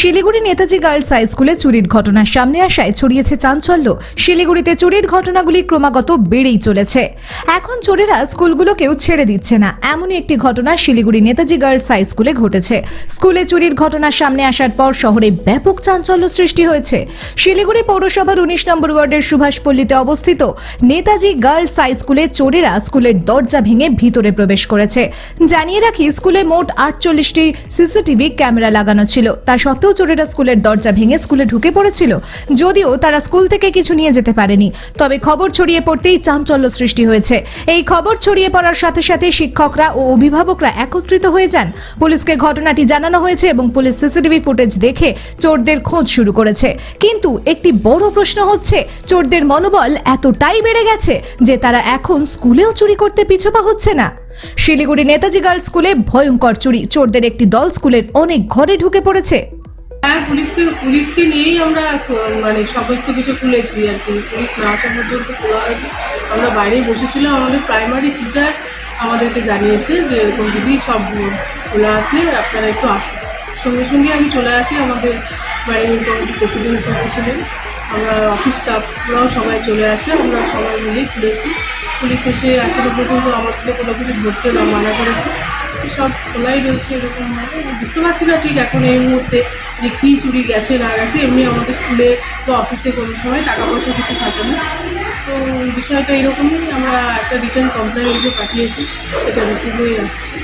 Siliguri Netaji girls high স্কুলে চুরির ঘটনা সামনে আসায় ছড়িয়েছে চাঞ্চল্য। শিলিগুড়িতে চুরির ঘটনাগুলি ক্রমাগত বেড়েই চলেছে। এখন চোরেরা স্কুলগুলোকেও ছেড়ে দিচ্ছে না। এমনই একটি ঘটনা শিলিগুড়ি নেতাজি গার্লস হাই স্কুলে ঘটেছে। স্কুলে চুরির ঘটনা সামনে আসার পর শহরে ব্যাপক চাঞ্চল্য সৃষ্টি হয়েছে। শিলিগুড়ি পৌরসভার উনিশ নম্বর ওয়ার্ডের সুভাষপল্লীতে অবস্থিত নেতাজি গার্লস হাই স্কুলে চোরেরা স্কুলের দরজা ভেঙে ভিতরে প্রবেশ করেছে। জানিয়ে রাখি, স্কুলে মোট আটচল্লিশটি সিসিটিভি ক্যামেরা লাগানো ছিল। তা সত্ত্বেও চোরেরা স্কুলের দরজা ভেঙে স্কুলে ঢুকে পড়েছিল। যদিও তারা স্কুল থেকে কিছু নিয়ে যেতে পারেনি। তবে খবর ছড়িয়ে পড়তেই চাঞ্চল্য সৃষ্টি হয়েছে। এই খবর ছড়িয়ে পড়ার সাথে সাথে শিক্ষকরা ও অভিভাবকরা একত্রিত হয়ে যান। পুলিশকে ঘটনাটি জানানো হয়েছে এবং পুলিশ সিসিটিভি ফুটেজ দেখে চোরদের খোঁজ শুরু করেছে। কিন্তু একটি বড় প্রশ্ন হচ্ছে, চোরদের মনোবল এতটাই বেড়ে গেছে যে তারা এখন স্কুলেও চুরি করতে পিছপা হচ্ছে না। শিলিগুড়ি নেতাজি গার্লস স্কুলে ভয়ঙ্কর চুরি। চোরদের একটি দল স্কুলের অনেক ঘরে ঢুকে পড়েছে। পুলিশকে পুলিশকে নিয়েই আমরা মানে সমস্ত কিছু খুলেছি আর কি। পুলিশ না আসা পর্যন্ত খোলা হয়েছে আমরা বাইরেই বসেছিলাম। আমাদের প্রাইমারি টিচার আমাদেরকে জানিয়েছে যে, এরকম দিদি সব খোলা আছে, আপনারা একটু আসুন। সঙ্গে সঙ্গে আমি চলে আসি আমাদের ম্যানেজিং কমিটি প্রেসিডেন্ট স্যার ছিলেন। আমরা অফিস স্টাফরাও সবাই চলে আসে, আমরা সবাই মিলেই খুলেছি পুলিশ এসে এখনও পর্যন্ত আমাদের কোনো কিছু ধরতে না মানা করেছে। সব খোলাই রয়েছে এরকম। বুঝতে পারছি না ঠিক এখন এই মুহূর্তে যে কী চুরি গেছে না গেছে, এমনি আমাদের স্কুলে বা অফিসে কোনো সময় টাকা পয়সা কিছু থাকে না তো বিষয়টা এরকমই, আমরা একটা রিটার্ন কমপ্লেন লিখে পাঠিয়েছি, এটা রিসিভ হয়ে আসছে।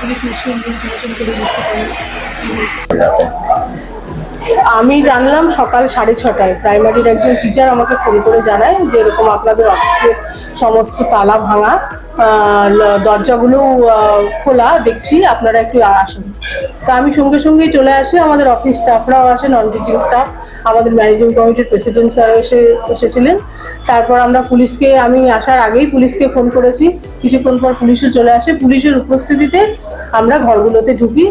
পুলিশ নিশ্চয়ই ইনভেস্টিগেশন করে বুঝতে পারে আমি জানলাম সকাল সাড়ে ছটায়। প্রাইমারির একজন টিচার আমাকে ফোন করে জানায় যে এরকম আপনাদের অফিসের সমস্ত তালা ভাঙা দরজাগুলো খোলা, দেখছি আপনারা একটু আসুন। তা আমি সঙ্গে সঙ্গেই চলে আসি, আমাদের অফিস স্টাফরাও আসে নন টিচিং স্টাফ আমাদের ম্যানেজিং কমিটির প্রেসিডেন্ট স্যার এসে এসেছিলেন। তারপর আমরা পুলিশকে, আমি আসার আগেই পুলিশকে ফোন করেছি। কিছুক্ষণ পর পুলিশও চলে আসে। পুলিশের উপস্থিতিতে আমরা ঘরগুলোতে ঢুকি।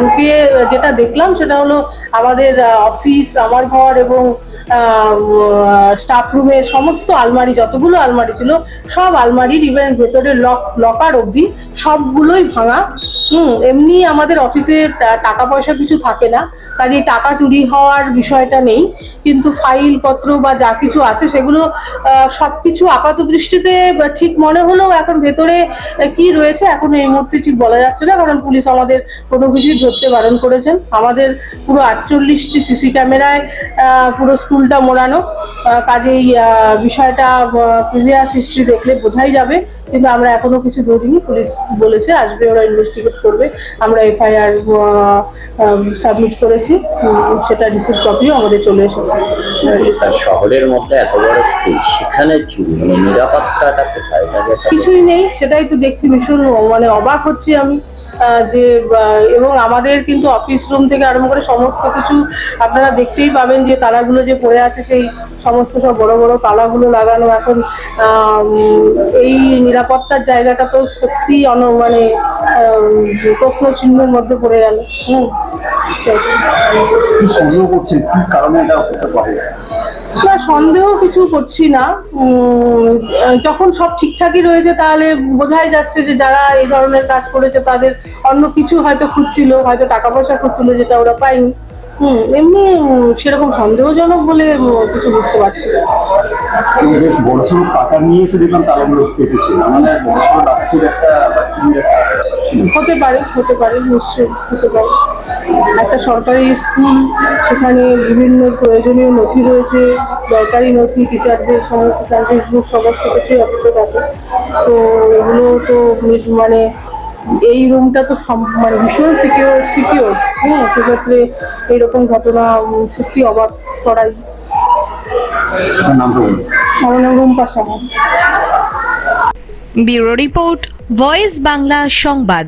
ঢুকিয়ে যেটা দেখলাম সেটা হলো আমাদের অফিস আমার ঘর এবং স্টাফ রুমের সমস্ত আলমারি, যতগুলো আলমারি ছিল, সব আলমারির ইভেন ভেতরে লক লকার অবধি সবগুলোই ভাঙা হুম, এমনি আমাদের অফিসে টাকা পয়সা কিছু থাকে না, কাজে টাকা চুরি হওয়ার বিষয়টা নেই, কিন্তু ফাইল পত্র বা যা কিছু আছে সেগুলো সব কিছু আপাত দৃষ্টিতে ঠিক মনে হলেও এখন ভেতরে কি রয়েছে এখন এই মুহূর্তে ঠিক বলা যাচ্ছে না, কারণ পুলিশ আমাদের কোনো কিছুই ধরতে বারণ করেছেন। আমাদের পুরো আটচল্লিশটি সিসি ক্যামেরায় পুরো স্কুলটা মোড়ানো। কাজেই বিষয়টা প্রিভিয়াস হিস্ট্রি দেখলে বোঝাই যাবে। কিন্তু আমরা এখনও কিছু ধরিনি পুলিশ বলেছে আসবে ওরা ইনভেস্টিগেট করবে। আমরা এফআইআর সাবমিট করেছি সেটা রিসিভ কপিও আমাদের চলে এসেছে। স্যার শহরের মধ্যে এত বড় স্কুল সেখানে চুরি মানে নিরাপত্তাটা কোথায়? কিছুই নেই সেটাই তো দেখছি ভীষণ মানে অবাক হচ্ছি আমি। যে এবং আমাদের কিন্তু অফিস রুম থেকে আরম্ভ করে সমস্ত কিছু আপনারা দেখতেই পাবেন যে তালাগুলো যে পড়ে আছে, সেই সমস্ত সব বড় বড় তালাগুলো লাগানো এখন এই নিরাপত্তার জায়গাটা তো সত্যি অন মানে প্রশ্ন চিহ্নের মধ্যে পড়ে গেল। হুম কারণে এটা না, সন্দেহ কিছু করছি না। যখন সব ঠিকঠাকই রয়েছে, তাহলে বোঝাই যাচ্ছে যে যারা এই ধরনের কাজ করেছে, তাদের অন্য কিছু হয়তো খুঁজছিল, হয়তো টাকা পয়সা খুঁজছিল যেটা ওরা পায়নি। হুম, এমনি সেরকম সন্দেহজনক বলে কিছু বুঝতে পারছি না। কিন্তু বেশ বড়সড় টাকা নিয়ে এসে দেখলাম কেটেছে। মানে ডাক্তার একটা হতে পারে হতে পারে নিশ্চয়ই হতে পারে। একটা সরকারি স্কুল সেখানে বিভিন্ন প্রয়োজনীয় নথি রয়েছে দরকারি নথি টিচারদের সমস্ত সার্ভিস বুক সমস্ত কিছুই অফিসে থাকে। তো এগুলো তো মানে এই রুমটা তো সম- মানে ভীষণ সিকিউর সিকিউর হ্যাঁ? সেক্ষেত্রে এইরকম ঘটনা সত্যি অবাক করাই। আমার নাম Rumpa Saha. Bureau report Voice Bangla সংবাদ